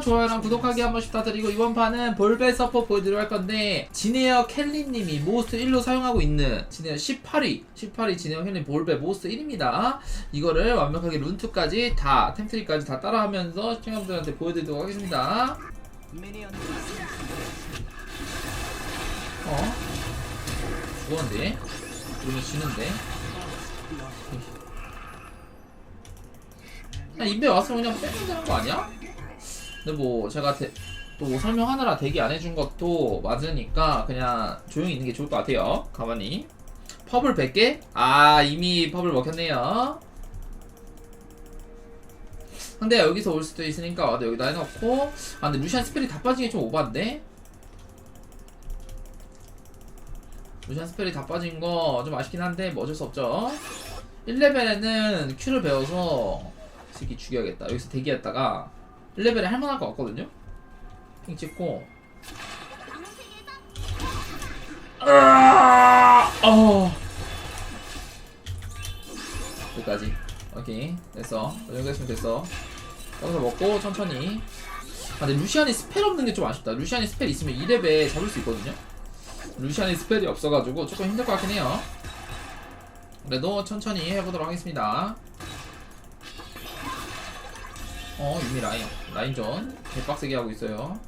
좋아요랑 구독하기 한 번씩 부탁드리고 이번 판은 볼베 서포 보여드리려 할 건데 지네어 켈리님이 모스트 1로 사용하고 있는 지네어 18위 18위 지네어 켈리 볼베 모스트 1입니다 이거를 완벽하게 룬2까지 다 템트리까지 다 따라하면서 시청자분들한테 보여드리도록 하겠습니다 어? 죽었는데? 이러면 지는데? 그냥 인베 왔으면 그냥 빼면 되는 거 아니야? 근데 뭐 제가 대- 또 설명하느라 대기 안 해준 것도 맞으니까 그냥 조용히 있는 게 좋을 것 같아요. 가만히. 펍을 100개? 아 이미 펍을 먹혔네요. 근데 여기서 올 수도 있으니까 네, 여기다 해놓고 아 근데 루시안 스펠이 다 빠진 게 좀 오반데? 루시안 스펠이 다 빠진 거 좀 아쉽긴 한데 뭐 어쩔 수 없죠. 1레벨에는 Q를 배워서 새끼 죽여야겠다. 여기서 대기했다가 1레벨에 할만할 것 같거든요? 핑 찍고! 어. 여기까지. 오케이. 됐어. 이 정도 했으면 됐어. 여기서 먹고 천천히. 아 근데 루시안이 스펠 없는 게 좀 아쉽다. 루시안이 스펠 있으면 2렙에 잡을 수 있거든요? 루시안이 스펠이 없어가지고 조금 힘들 것 같긴 해요. 그래도 천천히 해보도록 하겠습니다 어 유미 라인. 라인전. 개빡세게 하고 있어요.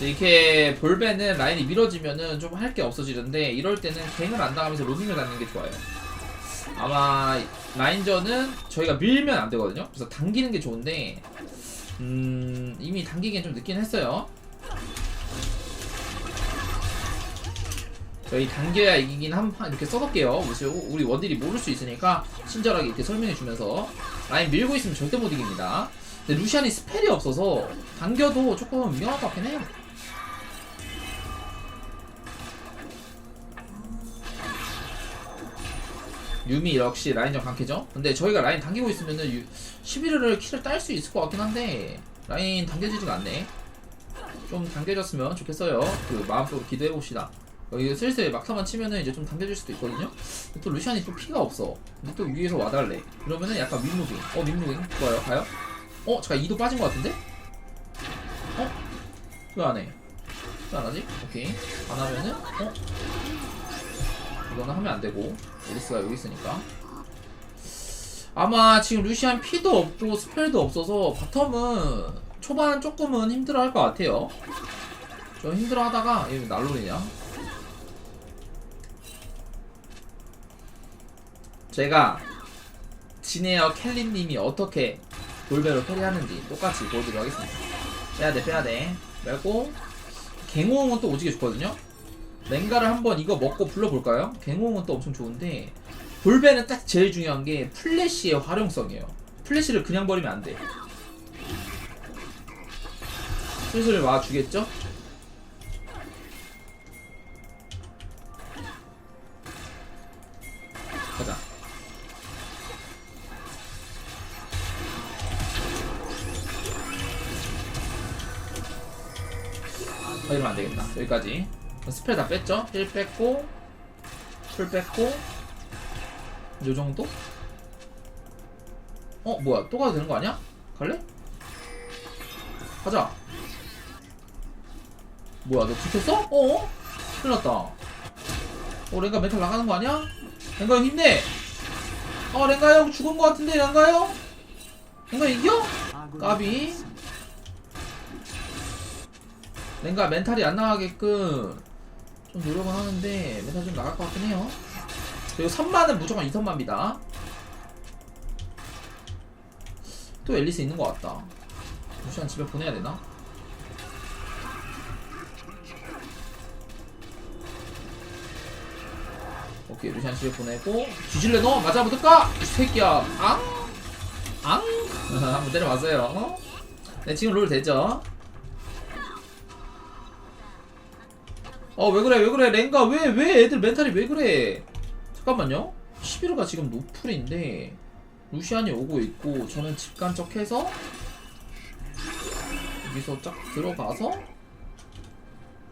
이렇게 볼베는 라인이 밀어지면은 좀 할 게 없어지는데 이럴 때는 갱을 안 당하면서 로밍을 당기는 게 좋아요. 아마 라인전은 저희가 밀면 안 되거든요. 그래서 당기는 게 좋은데 음 이미 당기기엔 좀 늦긴 했어요 저희 당겨야 이기긴 한 판 이렇게 써볼게요. 우리 원딜이 모를 수 있으니까 친절하게 이렇게 설명해주면서 라인 밀고 있으면 절대 못 이깁니다. 근데 루시안이 스펠이 없어서 당겨도 조금 위험할 것 같긴 해요. 유미 역시 라인전 강캐죠? 근데 저희가 라인 당기고 있으면은 유, 11을 킬을 딸수 있을 것 같긴 한데 라인 당겨지지가 않네. 좀 당겨졌으면 좋겠어요. 그 마음속으로 기도해봅시다. 여기 슬슬 막타만 치면은 이제 좀 당겨질 수도 있거든요. 근데 또 루시안이 또 피가 없어. 근데 또 위에서 와달래. 그러면은 약간 윗무빙. 어 윗무빙 좋아요. 가요. 어 잠깐 2도 빠진 것 같은데? 어? 왜 안 해? 왜 안 하지? 오케이. 안 하면은 어? 이거는 하면 안 되고 에리스가 여기 있으니까. 아마 지금 루시안 피도 없고 스펠도 없어서 바텀은 초반 조금은 힘들어 할 것 같아요. 좀 힘들어 하다가 얘 날로리냐? 제가 지네어 켈리님이 어떻게 돌배로 캐리하는지 똑같이 보여드리도록 하겠습니다. 빼야돼 빼야돼 말고 갱호응은 또 오지게 좋거든요. 랭가를 한번 이거 먹고 불러볼까요? 갱호응은 또 엄청 좋은데 볼베는 딱 제일 중요한 게 플래시의 활용성이에요. 플래시를 그냥 버리면 안 돼. 슬슬 와주겠죠? 여기까지. 스펠 다 뺐죠? 1 뺐고, 풀 뺐고, 요 정도? 어, 뭐야? 또 가도 되는 거 아니야? 갈래? 가자. 뭐야, 너 지켰어? 어? 큰일 났다. 어, 랭가 멘탈 나가는 거 아니야? 랭가 형 힘내! 어, 랭가 형 죽은 거 같은데, 랭가 형? 랭가 이겨? 까비. 랭가 멘탈이 안 나가게끔 좀 노력은 하는데 멘탈 좀 나갈 것 같긴 해요. 그리고 선만은 무조건 2선만입니다. 또 앨리스 있는 것 같다. 루시안 집에 보내야 되나? 오케이 루시안 집에 보내고 뒤질래 너? 맞아 붙을까? 이 새끼야 앙? 앙? 한번 때려봤어요 어? 네 지금 롤 되죠? 어 왜 그래 왜 그래? 랭가 왜 왜 애들 멘탈이 왜 그래? 잠깐만요. 11호가 지금 노플인데 루시안이 오고 있고 저는 집간 척해서 여기서 쫙 들어가서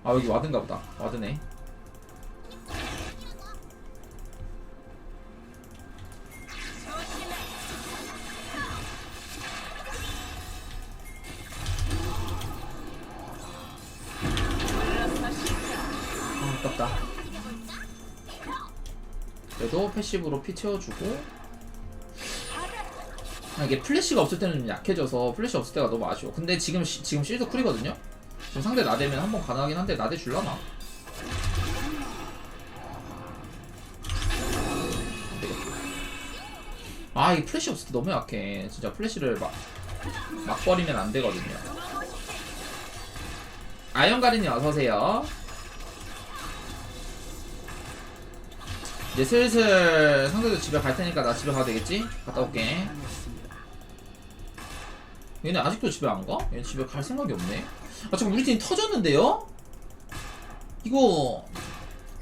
아 여기 와드인가 보다. 와드네 아, 아깝다. 그래도 패시브로 피 채워주고. 아, 이게 플래시가 없을 때는 좀 약해져서 플래시 없을 때가 너무 아쉬워. 근데 지금 시, 지금 실드 쿨이거든요. 지금 상대 나대면 한번 가능하긴 한데 나대 줄라나? 아, 이 플래시 없을 때 너무 약해. 진짜 플래시를 막, 막 버리면 안 되거든요. 아이언가린이 어서오세요. 이제 슬슬 상대도 집에 갈 테니까 나 집에 가도 되겠지? 갔다 올게. 얘네 아직도 집에 안 가? 얘네 집에 갈 생각이 없네. 아 잠깐 우리 팀 터졌는데요? 이거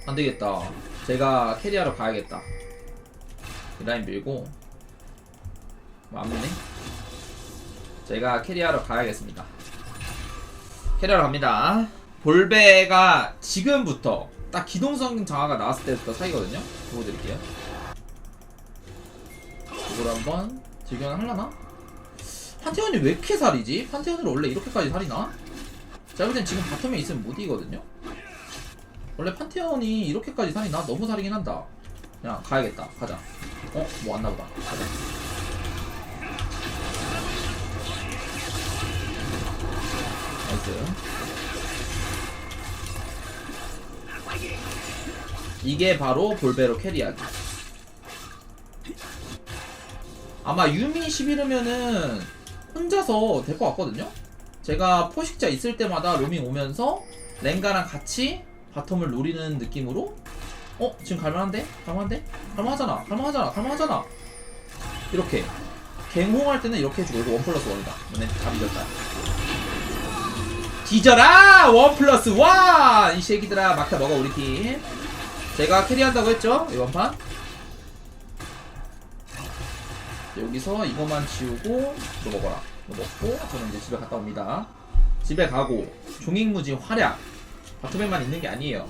안 되겠다. 제가 캐리하러 가야겠다. 이 라인 밀고 뭐안 미네. 제가 캐리하러 가야겠습니다. 캐리하러 갑니다. 볼베가 지금부터 딱 기동성 장화가 나왔을 때부터 사이거든요. 보여드릴게요. 이걸 한번 질견을 하려나? 판테온이 왜 이렇게 살이지? 판테온으로 원래 이렇게까지 살이나? 볼땐 지금 바텀에 있으면 못 이기거든요? 원래 판테온이 이렇게까지 살이나? 너무 살이긴 한다. 그냥 가야겠다. 가자. 어? 뭐 왔나 보다. 가자. 나이스. 이게 바로 볼베로 캐리하기. 아마 유미 11이면은 혼자서 될 것 같거든요? 제가 포식자 있을 때마다 로밍 오면서 랭가랑 같이 바텀을 노리는 느낌으로 어? 지금 갈만한데? 갈만한데? 갈만하잖아 갈만하잖아 갈만하잖아 이렇게 갱홍할 때는 이렇게 해주고 이거 원 플러스 원이다 너네 다 이겼다 뒤져라! 원 플러스 원! 이 새끼들아 막타 먹어 우리 팀 제가 캐리한다고 했죠? 이번 판? 여기서 이것만 지우고 이거 먹어라. 이거 먹고 저는 이제 집에 갔다 옵니다. 집에 가고 종횡무지 활약. 바텀에만 있는 게 아니에요.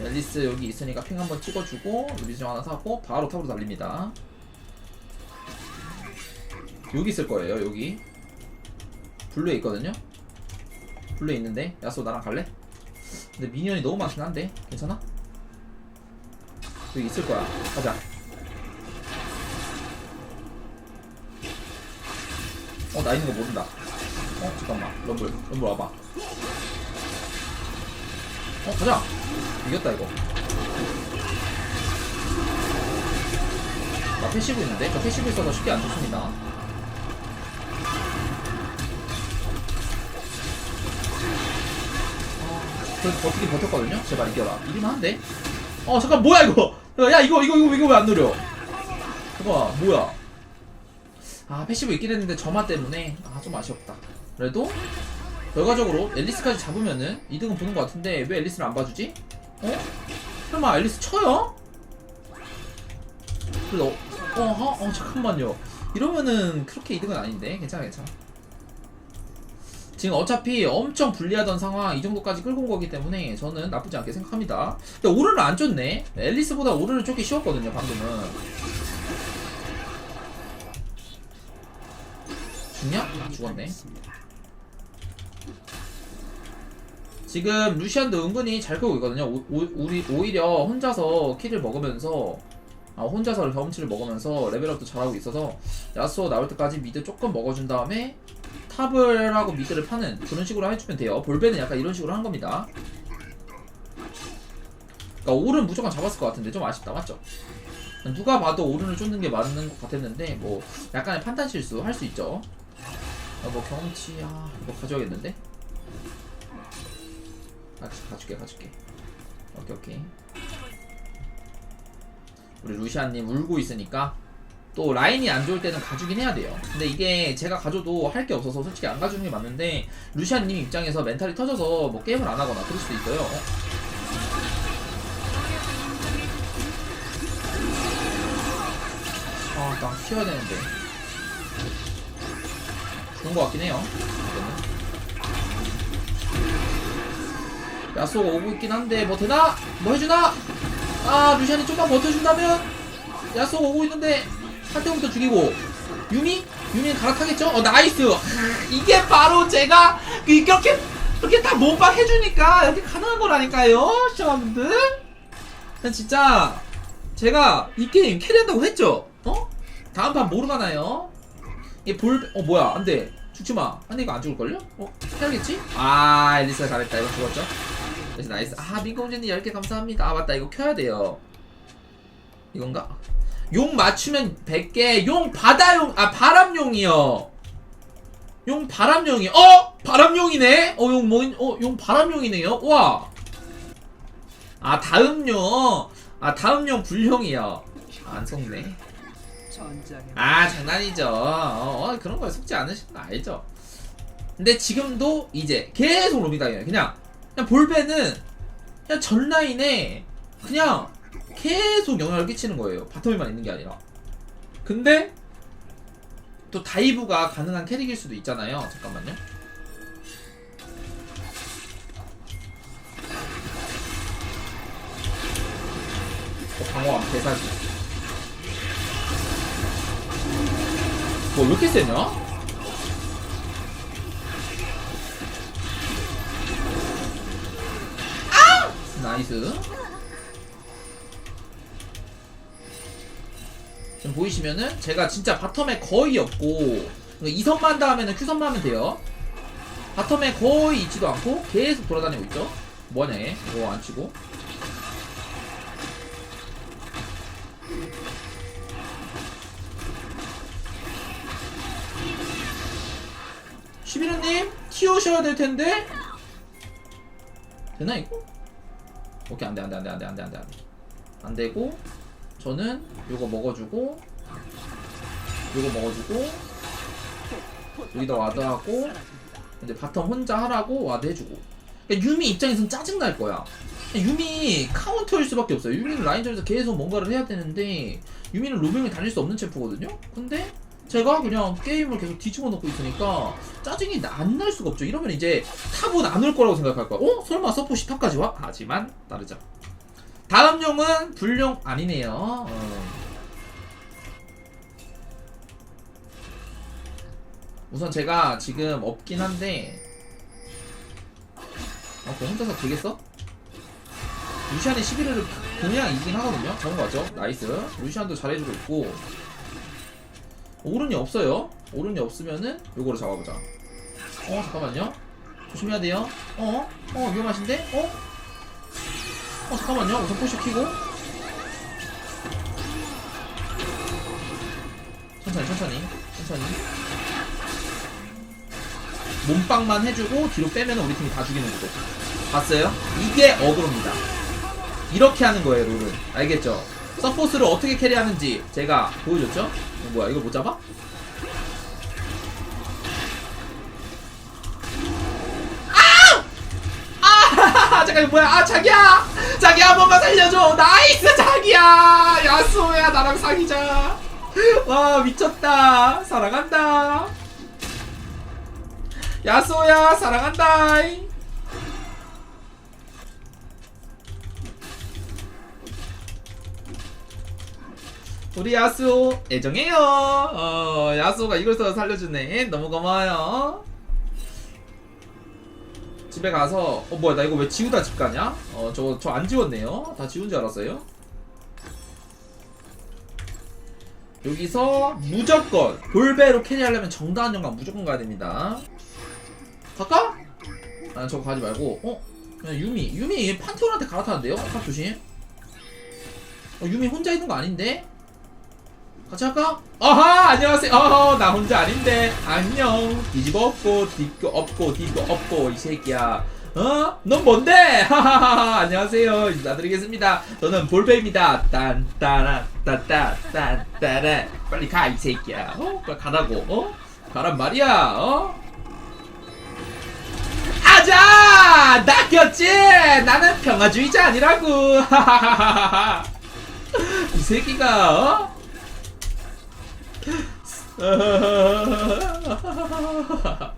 앨리스 여기 있으니까 핑 한번 찍어주고 루비정 하나 사고 바로 탑으로 달립니다. 여기 있을 거예요 여기. 블루에 있거든요? 블루에 있는데? 야수 나랑 갈래? 근데 미니언이 너무 많긴 한데? 괜찮아? 여기 있을 거야 가자 어, 나 있는 거 모른다. 어, 잠깐만. 럼블, 럼블 와봐. 어, 가자! 이겼다, 이거. 나 패시브 있는데? 저 패시브 있어서 쉽게 안 좋습니다. 아, 그래도 버티긴 버텼거든요? 제발 이겨라. 이기면 한데? 어, 잠깐, 뭐야, 이거! 야, 이거, 이거, 이거, 이거 왜안 누려? 잠깐만, 뭐야. 아 패시브 있긴 했는데 점화 때문에 아 좀 아쉬웠다 그래도 결과적으로 앨리스까지 잡으면은 2등은 보는 것 같은데 왜 앨리스를 안 봐주지? 어? 설마 앨리스 쳐요? 그래도 어, 어, 어 잠깐만요 이러면은 그렇게 2등은 아닌데 괜찮아 괜찮아 지금 어차피 엄청 불리하던 상황 이 정도까지 끌고 온 거기 때문에 저는 나쁘지 않게 생각합니다 근데 오르를 안 쫓네 앨리스보다 오르를 쫓기 쉬웠거든요 방금은 죽냐? 아, 죽었네. 지금 루시안도 은근히 잘 끄고 있거든요. 오, 오, 우리 오히려 혼자서 킬을 먹으면서 아, 혼자서 경험치를 먹으면서 레벨업도 잘하고 있어서 야스오 나올 때까지 미드 조금 먹어준 다음에 탑을 하고 미드를 파는 그런 식으로 해주면 돼요. 볼베는 약간 이런 식으로 한 겁니다. 그러니까 오른 무조건 잡았을 것 같은데 좀 아쉽다 맞죠? 누가 봐도 오른을 쫓는 게 맞는 것 같았는데 뭐 약간의 판단 실수 할 수 있죠. 아, 뭐 경험치 아 이거 가져야겠는데? 아 가줄게 가줄게 오케이 오케이 우리 루시안님 울고 있으니까 또 라인이 안 좋을 때는 가주긴 해야 돼요. 근데 이게 제가 가져도 할 게 없어서 솔직히 안 가주는 게 맞는데 루시안님 입장에서 멘탈이 터져서 뭐 게임을 안 하거나 그럴 수도 있어요. 어, 아, 나 키워야 되는데. 좋은 것 같긴 해요. 야소가 오고 있긴 한데 뭐 되나? 뭐 해주나? 아 루시안이 좀만 버텨준다면 야소 오고 있는데 한 대부터 죽이고 유미? 유미는 갈아타겠죠? 어 나이스 하, 이게 바로 제가 이렇게 이렇게 다 몸빵 해주니까 이렇게 가능한 거라니까요 시청자분들 난 진짜 제가 이 게임 캐리한다고 했죠? 어? 다음 판 모르 가나요? 이 볼, 어 뭐야 안돼 죽지마 안돼 이거 안 죽을걸요? 어? 해야겠지? 아 엘리스가 잘했다 이거 죽었죠? 나이스 아 민공주님 10개 감사합니다 아 맞다 이거 켜야 돼요 이건가? 용 맞추면 100개 용 바다용 아 바람용이요 용 바람용이 어? 바람용이네? 어 용 뭐, 어, 용 바람용이네요? 와. 아, 다음용. 아, 다음용 불용이요. 안 속네. 아, 장난이죠. 어, 어, 그런 거에 속지 않으신 거 알죠? 근데 지금도 이제 계속 로밍당해요. 그냥, 그냥 볼배는 그냥 전 라인에 그냥 계속 영향을 끼치는 거예요. 바텀에만 있는 게 아니라. 근데 또 다이브가 가능한 캐릭일 수도 있잖아요. 잠깐만요. 어, 방어함 대사지. 뭐, 왜 이렇게 세냐? 아! 나이스. 보이시면은 제가 진짜 바텀에 거의 없고 2선만 다음에는 큐선만 하면 돼요. 바텀에 거의 있지도 않고 계속 돌아다니고 있죠. 뭐냐 얘? 이거 안 치고. 시비르님 튀어셔야 될 텐데 되나 이거? 오케이 안돼 안돼 안돼 안돼 안돼 안돼 안 되고 저는 요거 먹어주고 요거 먹어주고 여기다 와드하고 이제 바텀 혼자 하라고 와드 해주고. 그러니까 유미 입장에선 짜증날 거야. 유미 카운터일 수밖에 없어요. 유미는 라인전에서 계속 뭔가를 해야 되는데 유미는 로밍을 달릴 수 없는 챔프거든요? 근데 제가 그냥 게임을 계속 뒤집어 놓고 있으니까 짜증이 안 날 수가 없죠. 이러면 이제 탑은 안 올 거라고 생각할 거야. 어? 설마 서포시 탑까지 와? 하지만 다르죠 다음 용은 불용 아니네요 어. 우선 제가 지금 없긴 한데 어, 그거 혼자서 되겠어? 루시안의 11회를 그냥 이긴 하거든요? 잡은 거 맞죠? 나이스 루시안도 잘해주고 있고 오른이 없어요 오른이 없으면은 요거를 잡아보자 어 잠깐만요 조심해야 돼요 어? 어 위험하신데? 어? 어 잠깐만요 우선 포시 키고 천천히 천천히 천천히 몸빵만 해주고 뒤로 빼면 우리 팀이 다 죽이는 거죠 봤어요? 이게 어그로입니다 이렇게 하는 거예요 룰은 알겠죠? 서포스를 어떻게 캐리하는지 제가 보여줬죠? 어, 뭐야 이거 못 잡아? 아! 잠깐 뭐야? 아 자기야! 자기야 한 번만 살려줘! 나이스 자기야! 야수야 나랑 사귀자. 와 미쳤다. 사랑한다. 야수야 사랑한다. 우리 야수 애정해요. 어 야수가 이걸 써 살려주네. 너무 고마워요 집에 가서 어 뭐야 나 이거 왜 지우다 집 가냐? 어저저안 지웠네요. 다 지운 줄 알았어요. 여기서 무조건 볼배로 캐리하려면 정다한 영광 무조건 가야 됩니다. 갈까? 아 저거 가지 말고 어 그냥 유미 유미 판테온한테 갈아타는데요? 탑 조심. 어 유미 혼자 있는 거 아닌데? 같이 할까? 아하 안녕하세요 어허 나 혼자 아닌데 안녕 뒤집어 엎고 뒤집어 엎고 뒤집어 엎고 이 새끼야 어? 넌 뭔데? 하하하하 안녕하세요 인사드리겠습니다 저는 볼베입니다 딴따라 따따 딴따라 빨리 가 이 새끼야 어? 빨리 가라고 어? 가란 말이야 어? 아자! 낚였지! 나는 평화주의자 아니라고 하하하하하 이 새끼가 어?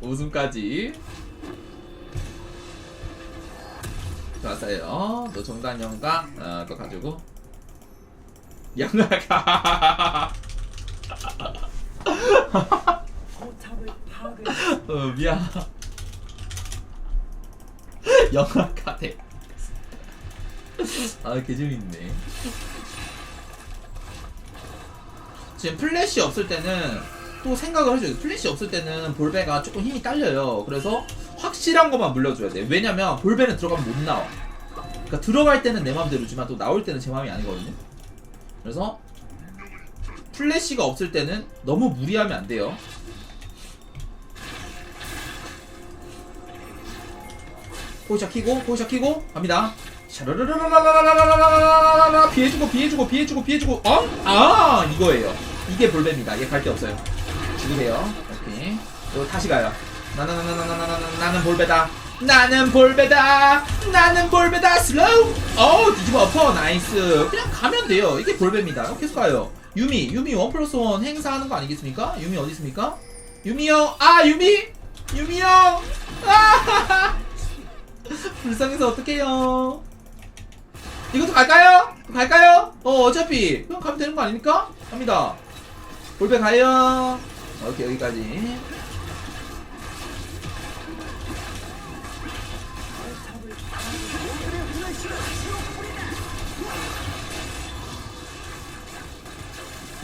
웃음까지. 좋았어요. 또 정단 영가 어, 또 가지고. 영가가. 어 미안. 영화가 돼. 아 개재밌네 지금 플래시 없을 때는 또 생각을 해줘요 플래시 없을 때는 볼베가 조금 힘이 딸려요. 그래서 확실한 것만 물려줘야 돼 왜냐면 볼베는 들어가면 못 나와. 그러니까 들어갈 때는 내 마음대로지만 또 나올 때는 제 마음이 아니거든요. 그래서 플래시가 없을 때는 너무 무리하면 안 돼요. 포시작 키고 포시작 키고 갑니다. 이거예요 이게 볼베입니다. 얘 갈 데 없어요. 죽으세요. 오케이. 그리고 다시 가요. 나나나나나나나나 나는 볼베다. 나는 볼베다. 나는 볼베다. 슬로우. 어우 뒤집어 엎어. 나이스. 그냥 가면 돼요. 이게 볼베입니다. 계속 가요. 유미 유미 원 플러스 원 행사하는 거 아니겠습니까? 유미 어디 있습니까? 유미 형 아 유미! 유미 형! 아! 불쌍해서 어떡해요? 이것도 갈까요? 갈까요? 어 어차피. 그냥 가면 되는 거 아닙니까? 갑니다 볼배 가요 오케이 여기까지.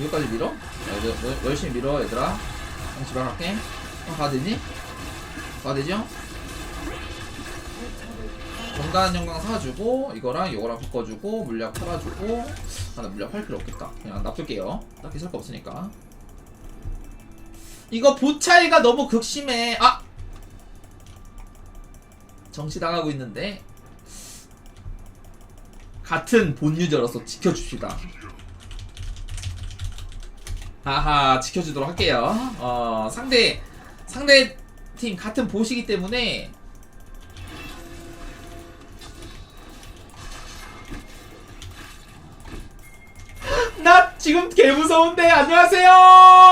여기까지 밀어? 야, 너, 너, 열심히 밀어 얘들아 형 집에 갈게 형 가도 되니? 가도 되죠? 정단 영광 사주고 이거랑 이거랑 바꿔주고 물약 팔아주고 아나 물약 팔 필요 없겠다 그냥 놔둘게요 딱히 살 거 없으니까 이거 보 차이가 너무 극심해. 아! 정치당하고 있는데. 같은 본 유저로서 지켜줍시다. 아하 지켜주도록 할게요. 어 상대 상대 팀 같은 보시기 때문에. 나 지금 개 무서운데 안녕하세요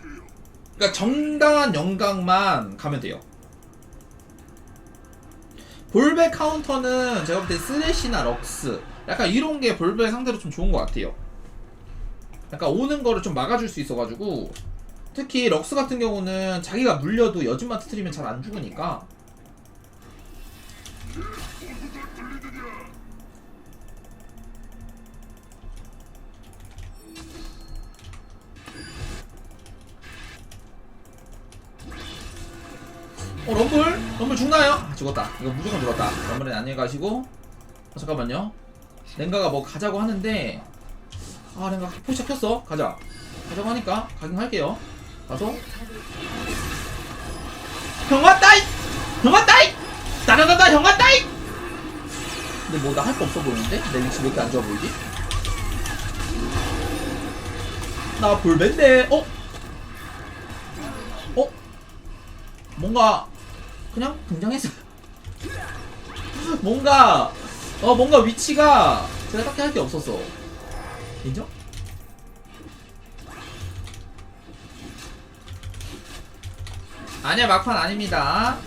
그러니까 정당한 영광만 가면 돼요. 볼베 카운터는 제가 볼 때 쓰레쉬나 럭스 약간 이런 게 볼베 상대로 좀 좋은 것 같아요. 약간 오는 거를 좀 막아줄 수 있어가지고 특히 럭스 같은 경우는 자기가 물려도 여진만 터트리면 잘 안 죽으니까 어 럼블? 럼블 죽나요? 아, 죽었다 이거 무조건 죽었다 럼블은 안녕히 가시고 어, 잠깐만요 랭가가 뭐 가자고 하는데 아 랭가 포시 켰어 가자 가자고 하니까 가긴 할게요 가서 형 왔다이! 형 왔다이! 따라다다 형 왔다이! 근데 뭐 나 할 거 없어 보이는데? 내 위치 왜 이렇게 안 좋아 보이지? 나 볼벤데 어? 어? 뭔가 그냥 등장했어 뭔가 어 뭔가 위치가 제가 딱히 할 게 없었어 인정? 아니야 막판 아닙니다.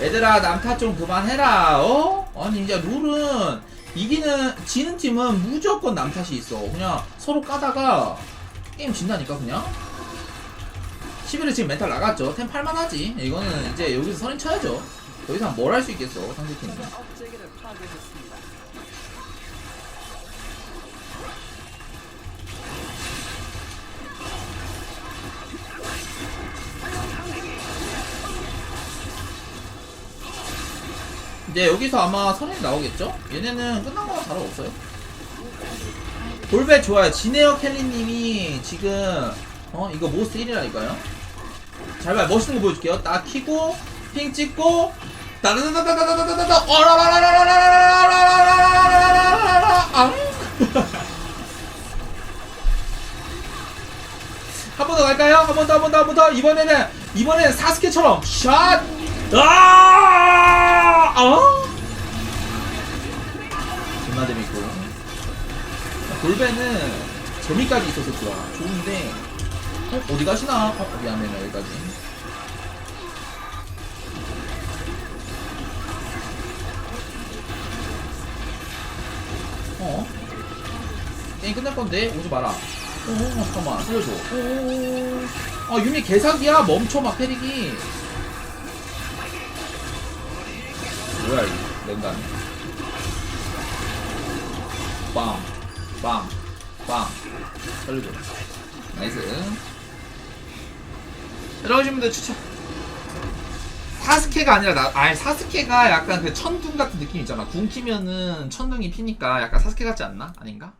얘들아 남탓 좀 그만해라 어? 아니 이제 룰은 이기는 지는 팀은 무조건 남탓이 있어 그냥 서로 까다가 게임 진다니까 그냥 11은 지금 멘탈 나갔죠. 템 팔만하지. 이거는 이제 여기서 선인 쳐야죠. 더 이상 뭘 할 수 있겠어 상대팀이. 이제 여기서 아마 선인 나오겠죠? 얘네는 끝난 거랑 다름없어요. 골배 좋아요. 지네어 켈리님이 지금 어 이거 모스 1이라니까요. 잘 봐요. 멋있는 거 보여줄게요. 딱 키고, 핑 찍고, 따다다다다다다다다다, 어라라라라라라라라라라라라라라라라, 앙! 한번 더 갈까요? 한 번 더, 한 번 더, 한 번 더. 이번에는, 이번에는 사스케처럼, 샷! 아! 어? 존나 재밌고. 골배는 재미까지 있어서 좋아. 좋은데, 어, 어디 가시나? 아, 미안해, 나 여기까지. 어? 게임 끝날 건데 오지 마라. 어, 어, 잠깐만 살려줘. 어, 아 유미 개사기야 멈춰 막 패릭이. 뭐야 이 랭간. 빵, 빵, 빵. 살려줘. 나이스. 이러신 분들 추천. 사스케가 아니라 나, 아니 사스케가 약간 그 천둥 같은 느낌 있잖아. 궁 키면은 천둥이 피니까 약간 사스케 같지 않나? 아닌가?